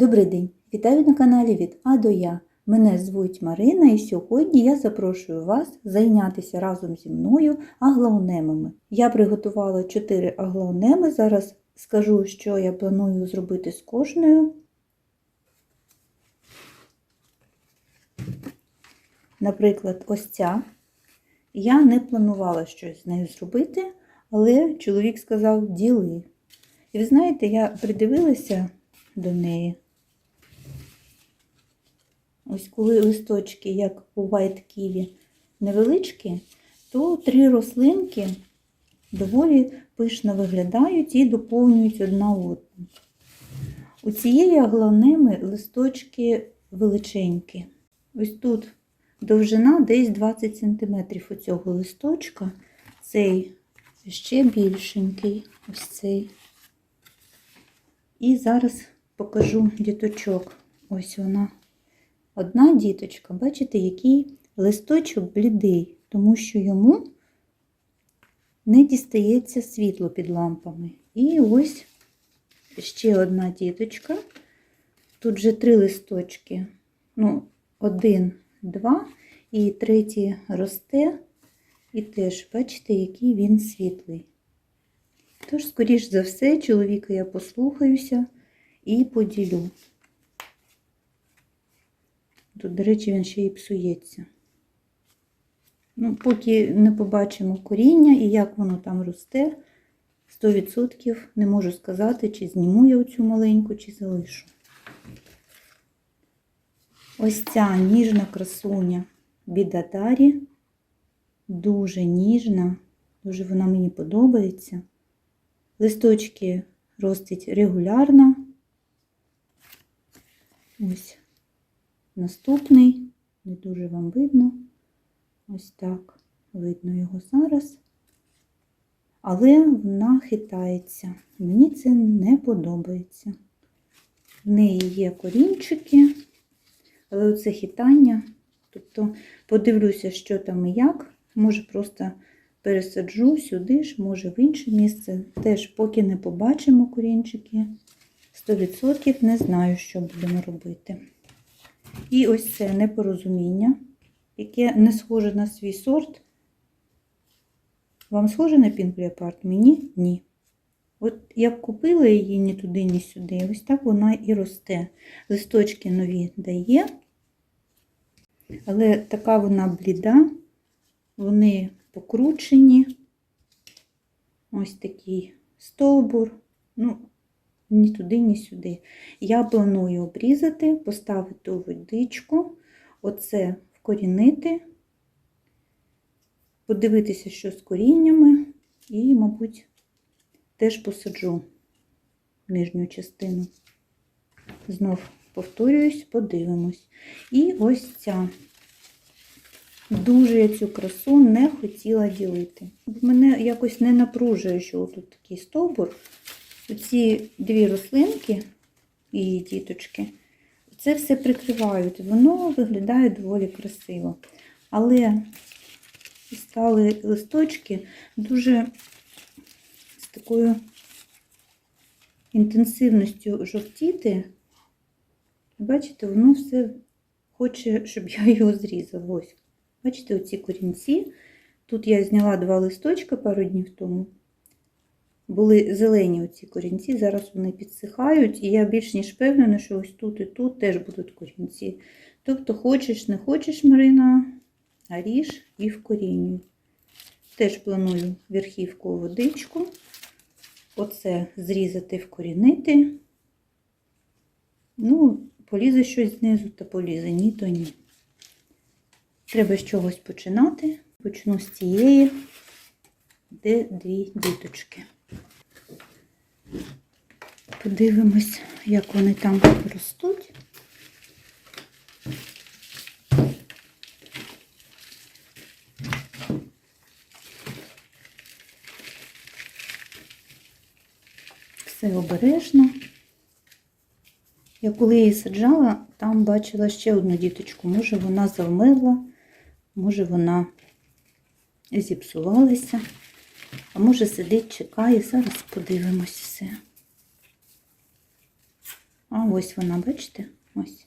Добрий день! Вітаю на каналі від А до Я. Мене звуть Марина і сьогодні я запрошую вас зайнятися разом зі мною аглаонемами. Я приготувала 4 аглаонеми. Зараз скажу, що я планую зробити з кожною. Наприклад, ось ця. Я не планувала щось з нею зробити, але чоловік сказав діли. І ви знаєте, я придивилася до неї. Ось коли листочки, як у White Kiwi, невеличкі, то три рослинки доволі пишно виглядають і доповнюють одна одну. У цієї аглонеми листочки величенькі. Ось тут довжина десь 20 см у цього листочка. Цей ще більшенький, ось цей. І зараз покажу діточок. Ось вона. Одна діточка, бачите, який листочок блідий, тому що йому не дістається світло під лампами. І ось ще одна діточка. Тут вже три листочки. Ну, один, два, і третій росте. І теж, бачите, який він світлий. Тож, скоріш за все, чоловіка я послухаюся і поділю. Тут, до речі, він ще й псується. Ну, Поки не побачимо коріння і як воно там росте, 100% не можу сказати, чи зніму я оцю маленьку, чи залишу. Ось ця ніжна красуня бідатарі, дуже ніжна, дуже вона мені подобається. Листочки ростять регулярно. Ось наступний, не дуже вам видно. Ось так видно його зараз. Але вона хитається. Мені це не подобається. В неї є корінчики, але оце хитання. Тобто подивлюся, що там і як. Може, просто пересаджу сюди ж, може в інше місце. Теж, поки не побачимо корінчики, 100% не знаю, що будемо робити. І ось це непорозуміння, яке не схоже на свій сорт. Вам схоже на Leopard? Мені ні. От як купила її ні туди, ні сюди, ось так вона і росте. Листочки нові дає, але така вона бліда, вони покручені. Ось такий стовбур. Ну, ні туди, ні сюди. Я планую обрізати, поставити у водичку, оце вкорінити, подивитися, що з коріннями, і, мабуть, теж посаджу нижню частину. Знов повторююсь, подивимось. І ось ця. Дуже я цю красу не хотіла ділити. Мене якось не напружує, що тут такий стовбур. Оці дві рослинки і діточки, це все прикривають. Воно виглядає доволі красиво. Але стали листочки дуже з такою інтенсивністю жовтіти. Бачите, воно все хоче, щоб я його зрізала. Ось. Бачите, оці корінці. Тут я зняла два листочка пару днів тому. Були зелені оці корінці, зараз вони підсихають, і я більш ніж впевнена, що ось тут і тут теж будуть корінці. Тобто, хочеш, не хочеш, Марина, а ріж і вкорінюй. Теж планую верхівку водичку, оце зрізати, вкорінити. Ну, полізе щось знизу, та полізе, ні, то ні. Треба з чогось починати. Почну з цієї, де дві діточки. Подивимось, як вони там ростуть. Все обережно. Я коли її саджала, там бачила ще одну діточку. Може вона завмерла, може вона зіпсувалася. А може сидить, чекає, зараз подивимось все. А ось вона, бачите? Ось.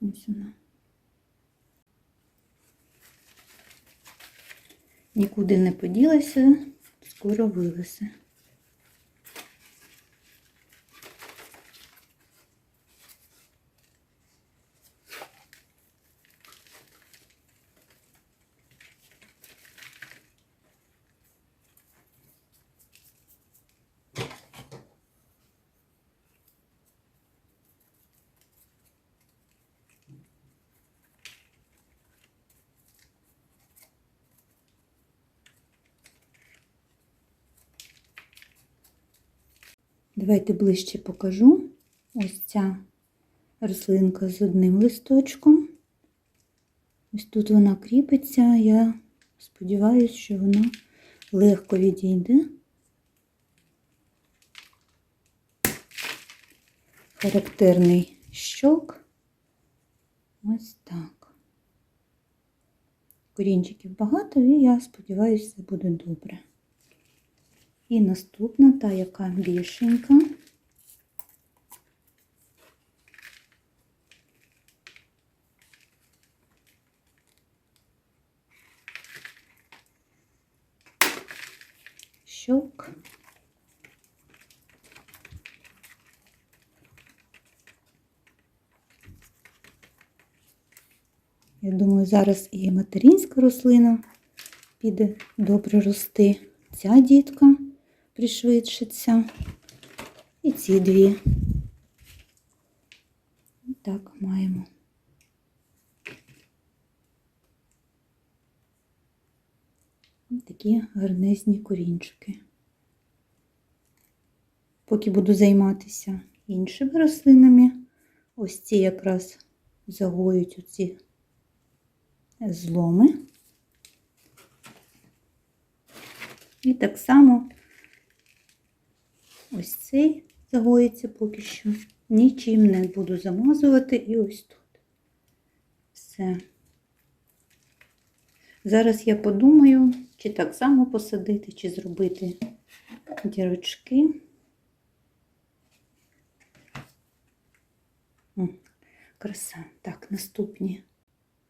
Ось вона. Нікуди не поділася, скоро вивесе. Давайте ближче покажу. Ось ця рослинка з одним листочком. Ось тут вона кріпиться. Я сподіваюся, що вона легко відійде. Характерний щок. Ось так. Корінчиків багато, і я сподіваюся, це буде добре. І наступна, та, яка більшенька. Щок. Я думаю, зараз і материнська рослина піде добре рости. Ця дітка пришвидшиться. І ці дві. Так, маємо. Такі гарнезні корінчики. Поки буду займатися іншими рослинами, ось ці якраз загоють оці зломи. І так само ось цей загоїться поки що. Нічим не буду замазувати і ось тут. Все. Зараз я подумаю, чи так само посадити, чи зробити дірочки. Краса. Так, наступні.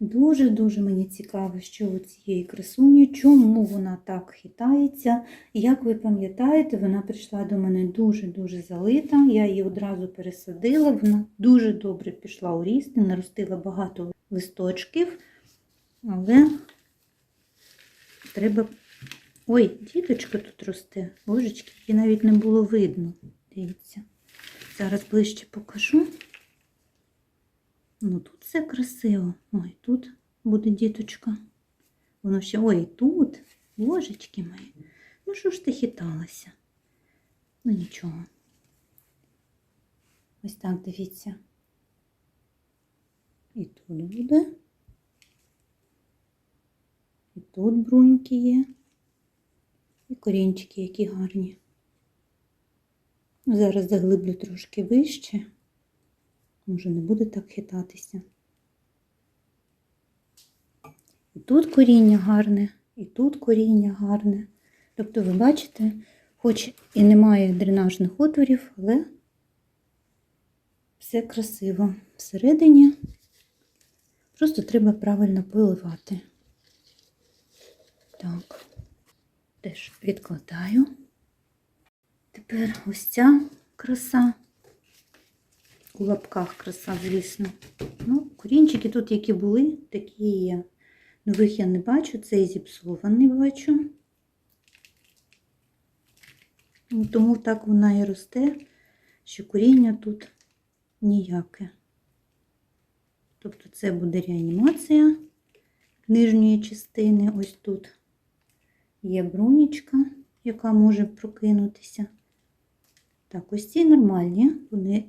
Дуже-дуже мені цікаво, що у цієї красуні, чому вона так хитається. Як ви пам'ятаєте, вона прийшла до мене дуже-дуже залита. Я її одразу пересадила, вона дуже добре пішла у ріст, наростила багато листочків, але треба. Ой, діточка тут росте, божечки, її навіть не було видно. Дивіться. Зараз ближче покажу. Ну, тут все красиво. Ой, тут буде діточка. Воно ще, ой, тут, божечки мої. Ну, що ж ти хиталася? Ну, нічого. Ось так, дивіться. І тут буде. І тут бруньки є. І корінчики, які гарні. Зараз заглиблю трошки вище. Може, не буде так хитатися. І тут коріння гарне, і тут коріння гарне. Тобто, ви бачите, хоч і немає дренажних отворів, але все красиво всередині. Просто треба правильно поливати. Так, теж відкладаю. Тепер ось ця краса у лапках краса, звісно. Ну, корінчики тут, які були, такі є. Нових я не бачу, цей зіпсований бачу. Ну, Тому так вона і росте, що коріння тут ніяке. Тобто це буде реанімація нижньої частини. Ось тут є брунічка, яка може прокинутися. Так, ось ці нормальні, вони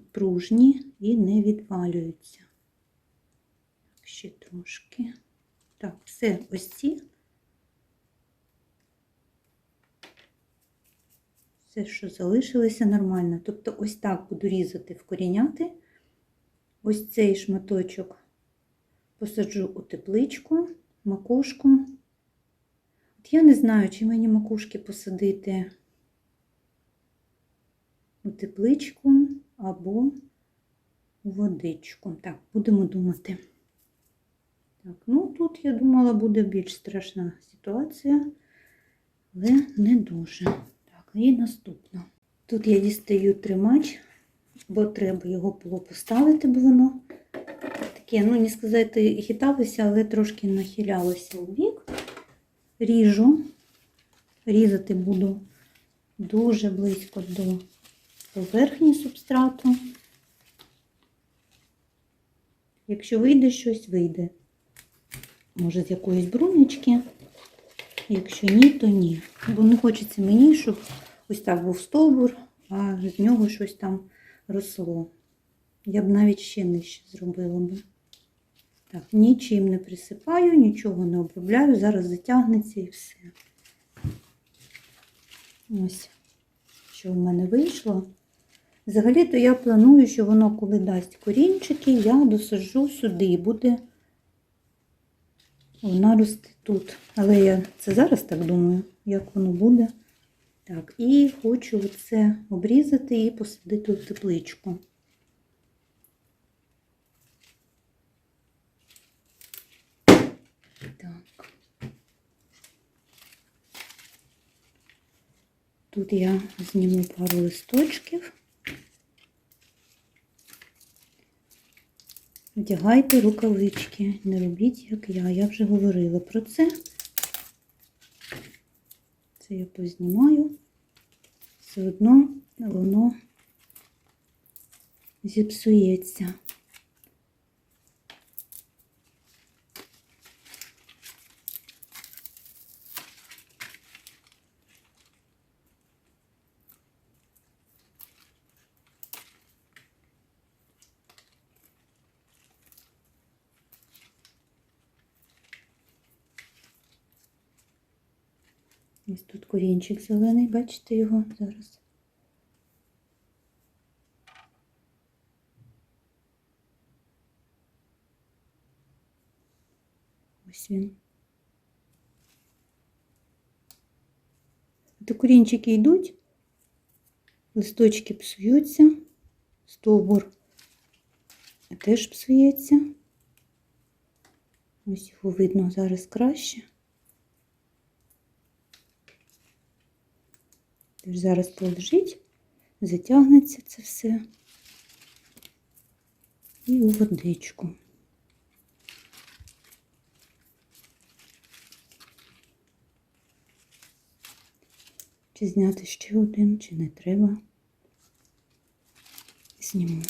пружні і не відвалюються. Ще трошки. Так, все ось ці. Все, що залишилося, нормально. Тобто, ось так буду різати, вкоріняти. Ось цей шматочок посаджу у тепличку, макушку. От Я не знаю, чи мені макушки посадити у тепличку або водичку. Так, будемо думати. Так, ну тут, я думала, буде більш страшна ситуація, але не дуже. Так, і наступна. Тут я дістаю тримач, бо треба його було поставити, бо воно таке, ну не сказати, хиталося, але трошки нахилялося у бік. Ріжу. Різати буду дуже близько до поверхні субстрату. Якщо вийде щось, вийде. Може, з якоїсь брунечки. Якщо ні, то ні. Бо не хочеться мені, щоб ось так був стовбур, а з нього щось там росло. Я б навіть ще нижче зробила би. Так, нічим не присипаю, нічого не обробляю, зараз затягнеться і все. Ось, що в мене вийшло. Взагалі-то я планую, що воно, коли дасть корінчики, я досаджу сюди і буде вона рости тут. Але я це зараз так думаю, як воно буде. Так, і хочу це обрізати і посадити в тепличку. Так. Тут я зніму пару листочків. Вдягайте рукавички, не робіть, як я. Я вже говорила про це. Це я познімаю. Все одно воно зіпсується. Ось тут корінчик зелений, бачите його зараз. Ось він. То корінчики йдуть, листочки псуються, стовбур теж псується. Ось його видно зараз краще. Тож зараз полежить, затягнеться це все і у водичку. Чи зняти ще один, чи не треба. Зніму.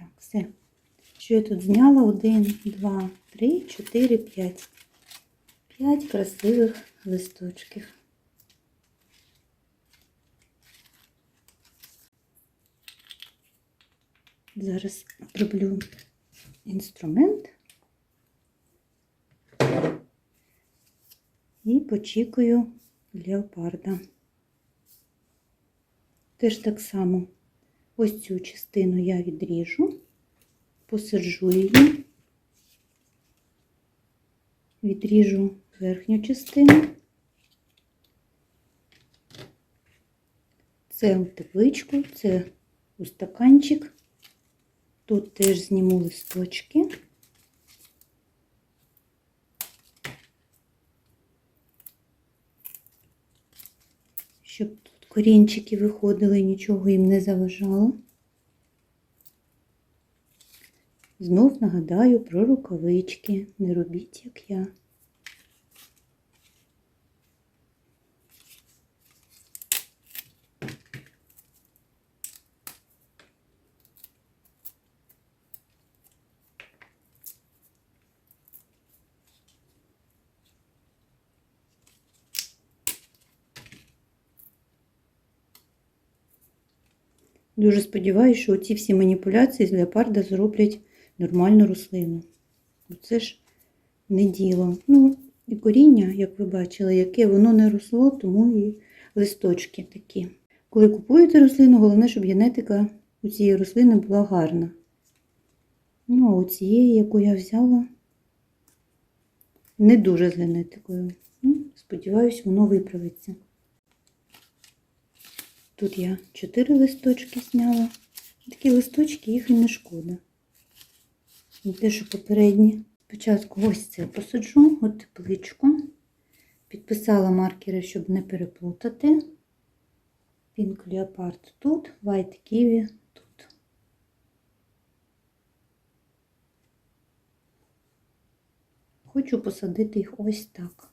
Так, все. Що я тут зняла? Один, два, три, чотири, п'ять. П'ять красивих листочків. Зараз роблю інструмент і почікаю леопарда. Теж так само ось цю частину я відріжу, посаджу її, відріжу верхню частину. Це у тепличку, це у стаканчик. Тут теж зніму листочки. Щоб тут корінчики виходили, нічого їм не заважало. Знов нагадаю про рукавички. Не робіть, як я. Дуже сподіваюся, що ці всі маніпуляції з леопарда зроблять нормальну рослину. Це ж не діло. Ну, І коріння, як ви бачили, яке воно не росло, тому і листочки такі. Коли купуєте рослину, головне, щоб генетика у цієї рослини була гарна. Ну, а у цієї, яку я взяла, не дуже з генетикою. Ну, сподіваюсь, воно виправиться. Тут я чотири листочки зняла. Такі листочки, їх і не шкода. Що попередні. Спочатку ось це посаджу, от тепличку. Підписала маркери, щоб не переплутати. Pink Leopard тут, White Kiwi тут. Хочу посадити їх ось так.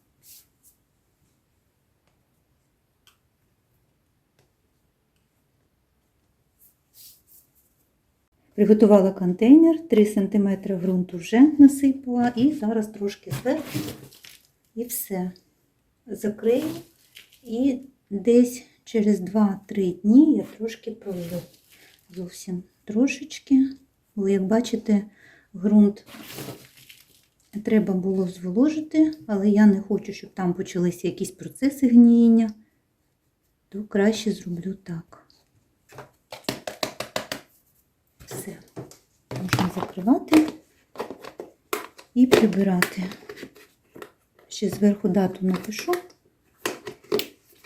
Приготувала контейнер, 3 см ґрунту вже насипала і зараз трошки зверху і все. Закрию і десь через 2-3 дні я трошки пролью. Зовсім трошечки. Бо, як бачите, ґрунт треба було зволожити, але я не хочу, щоб там почалися якісь процеси гнієння, то краще зроблю так. Все. Можна закривати і прибирати. Ще зверху дату напишу.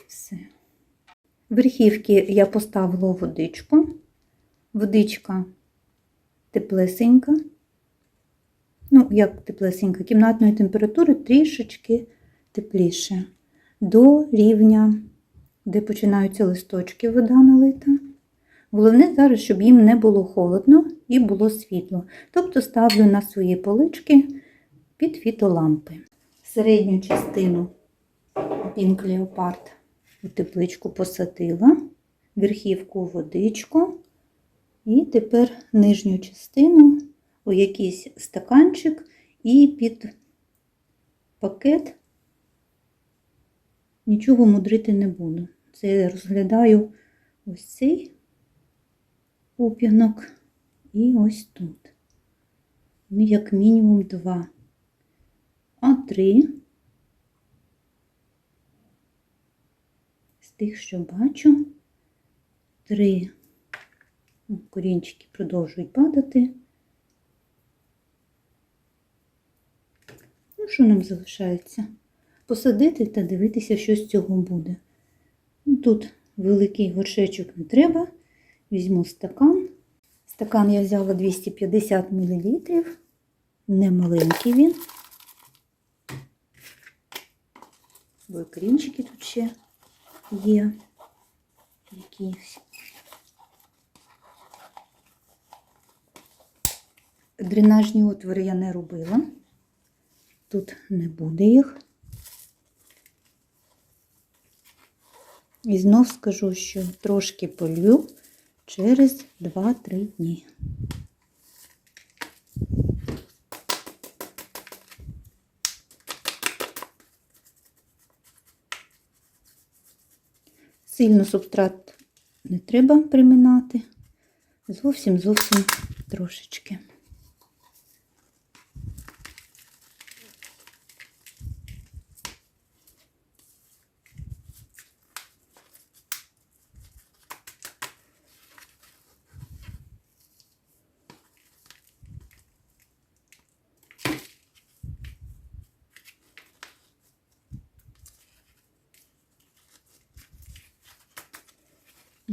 Все. Верхівки я поставила водичку. Водичка теплесенька. Ну, як теплесенька, кімнатної температури трішечки тепліше. До рівня, де починаються листочки, вода налита. Головне зараз, щоб їм не було холодно і було світло. Тобто ставлю на свої полички під фітолампи. Середню частину Leopard у тепличку посадила, верхівку водичку. І тепер нижню частину у якийсь стаканчик і під пакет нічого мудрити не буду. Це я розглядаю ось цей пуп'янок і ось тут. Ну, як мінімум два, а три з тих, що бачу, три корінчики продовжують падати. Ну, що нам залишається? Посадити та дивитися, що з цього буде. Ну, Тут великий горшечок не треба. Візьму стакан. Стакан я взяла 250 мл. Не маленький він. Бо корінчики тут ще є. Якісь. Дренажні отвори я не робила. Тут не буде їх. І знов скажу, що трошки полью через 2-3 дні. Сильно субстрат не треба приминати. Зовсім зовсім трошечки.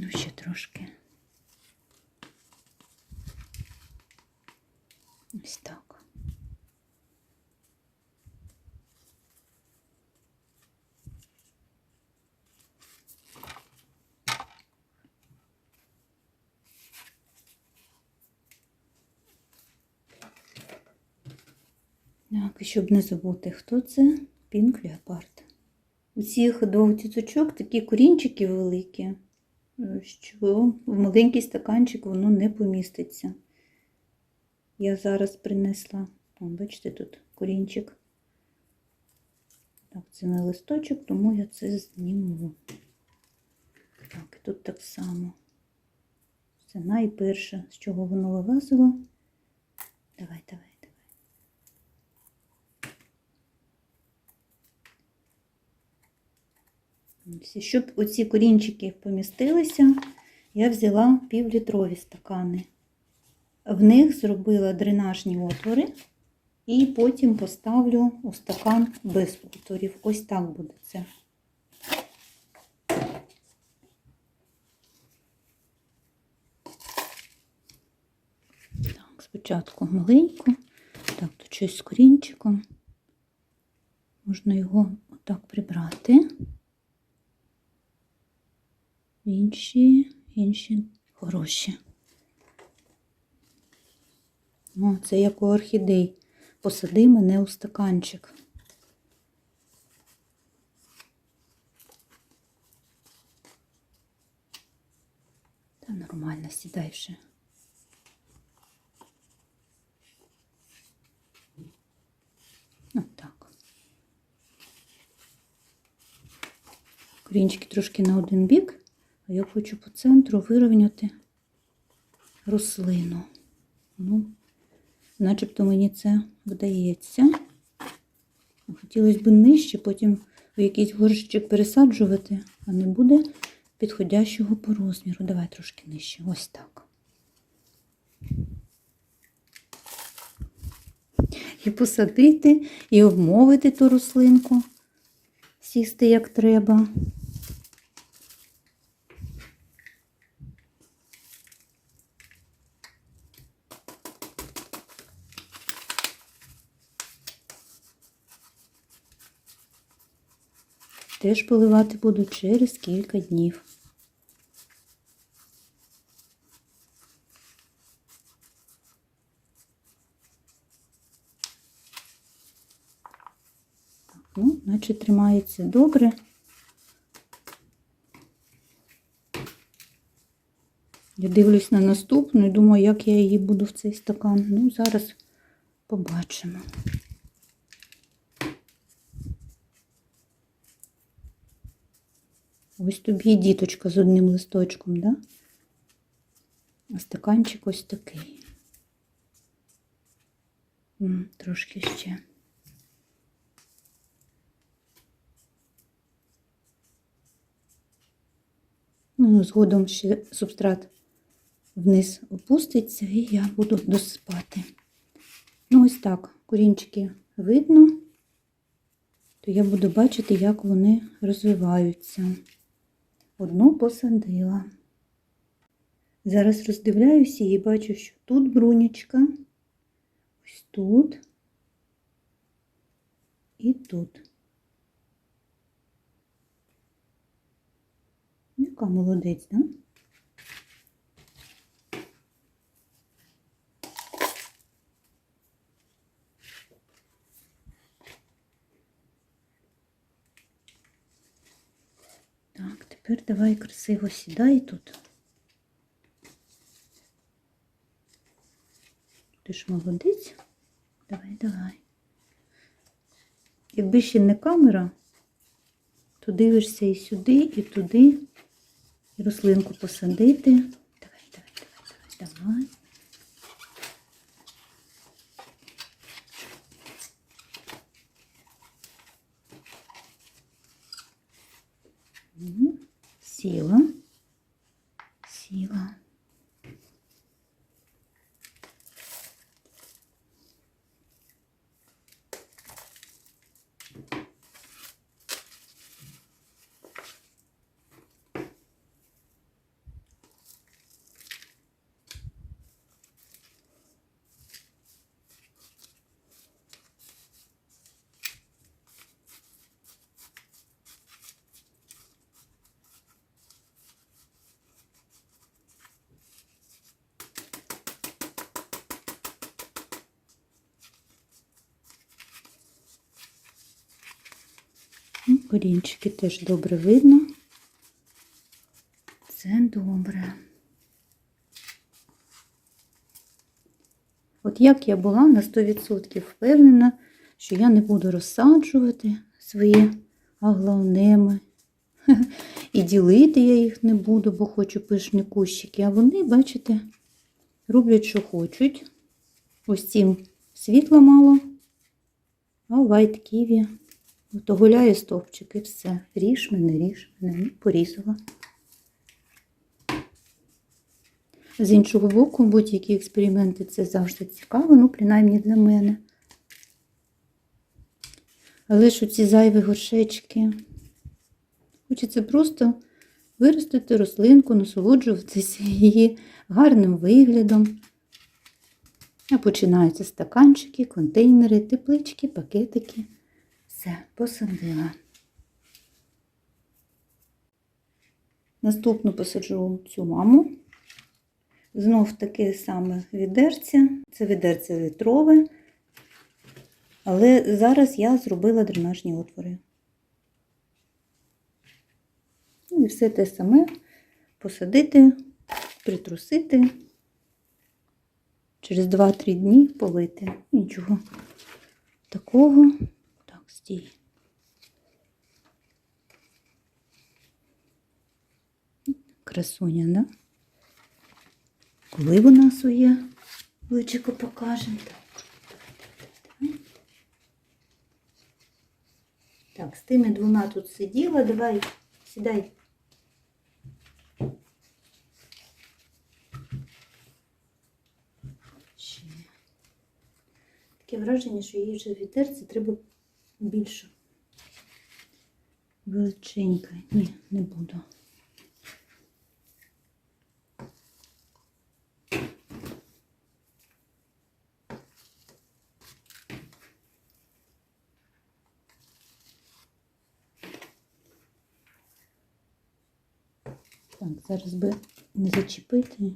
Ну, ще трошки. Ось так. Так, і щоб не забути, хто це? Пінк Леопард. У цих двох діточок такі корінчики великі що в маленький стаканчик воно не поміститься. Я зараз принесла, О, бачите, тут корінчик. Так, це не листочок, тому я це зніму. Так, і тут так само. Це найперше, з чого воно вилазило. Давай, давай, давай. Ось, Щоб оці корінчики помістилися, я взяла півлітрові стакани. В них зробила дренажні отвори і потім поставлю у стакан без отворів. Ось так буде це. Так, спочатку маленьку. Так, тут щось з корінчиком. Можна його отак прибрати. Інші, інші хороші. О, це як у орхідей. Посади мене у стаканчик. Та нормально, сідай вже. Отак. Корінчики трошки на один бік, а я хочу по центру вирівняти рослину. Ну, начебто мені це вдається. Хотілося б нижче, потім в якийсь горщик пересаджувати, а не буде підходящого по розміру. Давай трошки нижче. Ось так. І посадити, і обмовити ту рослинку, сісти як треба. Теж поливати буду через кілька днів. Ну, наче тримається добре. Я дивлюсь на наступну і думаю, як я її буду в цей стакан. Ну, зараз побачимо. Ось тобі діточка з одним листочком, да? А стаканчик ось такий. Трошки ще. Ну, згодом ще субстрат вниз опуститься і я буду досипати. Ну, ось так, корінчики видно, то я буду бачити, як вони розвиваються. Одну посадила. Зараз роздивляюся і бачу, що тут брунячка, ось тут і тут. Яка молодець, да? Так, тепер давай красиво сідай тут. Ти ж молодець. Давай, давай. Якби ще не камера, то дивишся і сюди, і туди, і рослинку посадити. Давай, давай, давай, давай, давай. Priscila. Корінчики теж добре видно. Це добре. От як я була на 100% впевнена, що я не буду розсаджувати свої аглаонеми. І ділити я їх не буду, бо хочу пишні кущики. А вони, бачите, роблять, що хочуть. Ось цим світла мало, а у White Kiwi От оголяю стовпчик і все. Ріж мене, ріж мене. Ну, Порізала. З іншого боку, будь-які експерименти це завжди цікаво, ну, принаймні для мене. Але ж оці зайві горшечки. Хочеться просто виростити рослинку, насолоджуватися її гарним виглядом. А починаються стаканчики, контейнери, теплички, пакетики. Все, посадила. Наступну посаджу цю маму. Знов таке саме відерце. Це відерце літрове. Але зараз я зробила дренажні отвори. І все те саме посадити, притрусити, через 2-3 дні полити. Нічого такого. Так. Красуня, да? Коли вона своє личико покаже. Так. Так, з тими двома тут сиділа. Давай, сідай. Таке враження, що їй вже вітерці треба більше. Величенька. Ні, не буду. Так, зараз би не зачепити.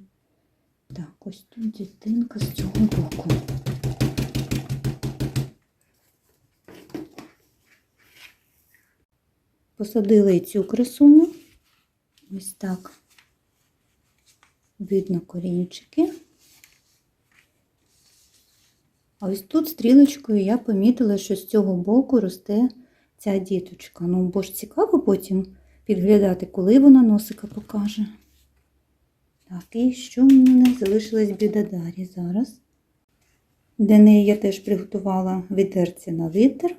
Так, ось тут дитинка з цього боку. Посадила і цю красуню. Ось так. Видно корінчики. А ось тут стрілочкою я помітила, що з цього боку росте ця діточка. Ну, бо ж цікаво потім підглядати, коли вона носика покаже. Так, і що в мене залишилась бідадарі зараз. Для неї я теж приготувала відерці на літр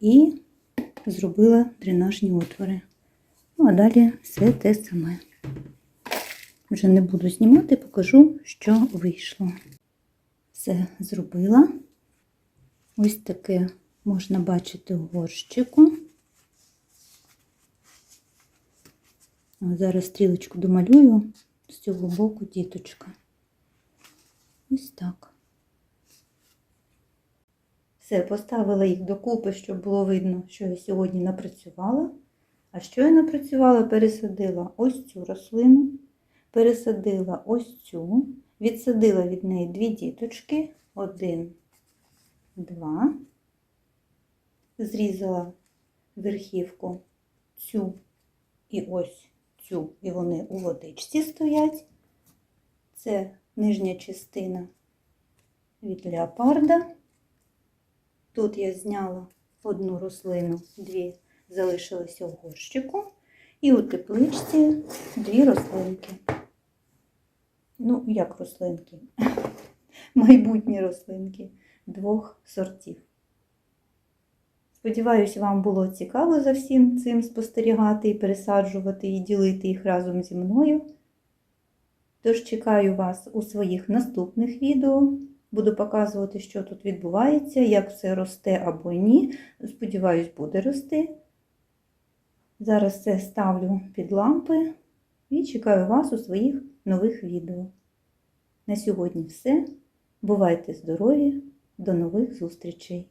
і зробила дренажні отвори. Ну, а далі все те саме. Вже не буду знімати, покажу, що вийшло. Все зробила. Ось таке можна бачити в горщику. Зараз стрілочку домалюю з цього боку діточка. Ось так. Все, поставила їх докупи, щоб було видно, що я сьогодні напрацювала. А що я напрацювала? Пересадила ось цю рослину, пересадила ось цю, відсадила від неї дві діточки. Один, два. Зрізала верхівку цю і ось цю, і вони у водичці стоять. Це нижня частина від леопарда. Тут я зняла одну рослину, дві залишилися в горщику. І у тепличці дві рослинки. Ну, як рослинки? Майбутні рослинки двох сортів. Сподіваюсь, вам було цікаво за всім цим спостерігати і пересаджувати, і ділити їх разом зі мною. Тож чекаю вас у своїх наступних відео. Буду показувати, що тут відбувається, як все росте або ні. Сподіваюсь, буде рости. Зараз це ставлю під лампи і чекаю вас у своїх нових відео. На сьогодні все. Бувайте здорові! До нових зустрічей!